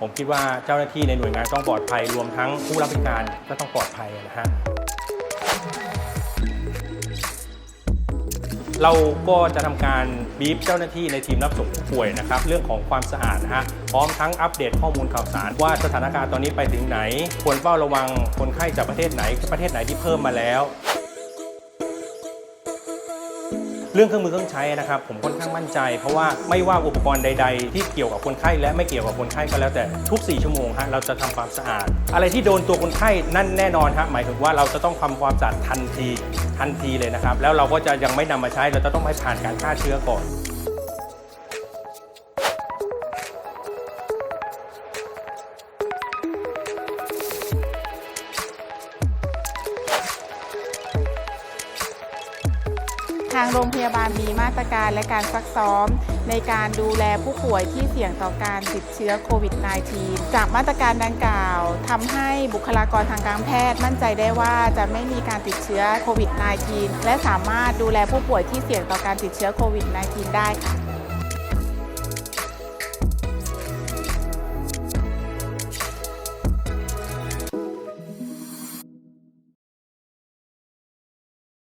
ผมคิดว่าเจ้าหน้าที่ในหน่วยงานต้องปลอดภัยรวมทั้งผู้รับบริการก็ต้องปลอดภัยนะฮะเราก็จะทำการบีฟเจ้าหน้าที่ในทีมรับส่งผู้ป่วยนะครับเรื่องของความสะอาดนะฮะพร้อมทั้งอัปเดตข้อมูลข่าวสาร ว่าสถานการณ์ตอนนี้ไปถึงไหน ควรเฝ้าระวังคนไข้จากประเทศไหนประเทศไหนที่เพิ่มมาแล้ว เรื่องเครื่องมือเครื่องใช้นะครับผมค่อนข้างมั่นใจ เพราะว่าไม่ว่าอุปกรณ์ใด ๆ ที่เกี่ยวกับคนไข้และไม่เกี่ยวกับคนไข้ก็แล้วแต่ทุก 4 ชั่วโมงฮะเราจะทำความสะอาด อะไรที่โดนตัวคนไข้นั่นแน่นอนฮะหมายถึงว่าเราจะต้องทำความสะอาดทันทีทันทีเลยนะครับแล้วเราก็จะยังไม่นำมาใช้เราจะต้องให้ผ่านการฆ่าเชื้อก่อน ทางโรงพยาบาลมีมาตรการและการซักซ้อม ในการดูแลผู้ป่วยที่เสี่ยงต่อการติดเชื้อโควิด -19 จากมาตรการดังกล่าวทำให้บุคลากรทางการแพทย์มั่นใจได้ว่าจะไม่มีการติดเชื้อโควิด -19 และสามารถดูแลผู้ป่วยที่เสี่ยงต่อการติดเชื้อโควิด -19 ได้ค่ะ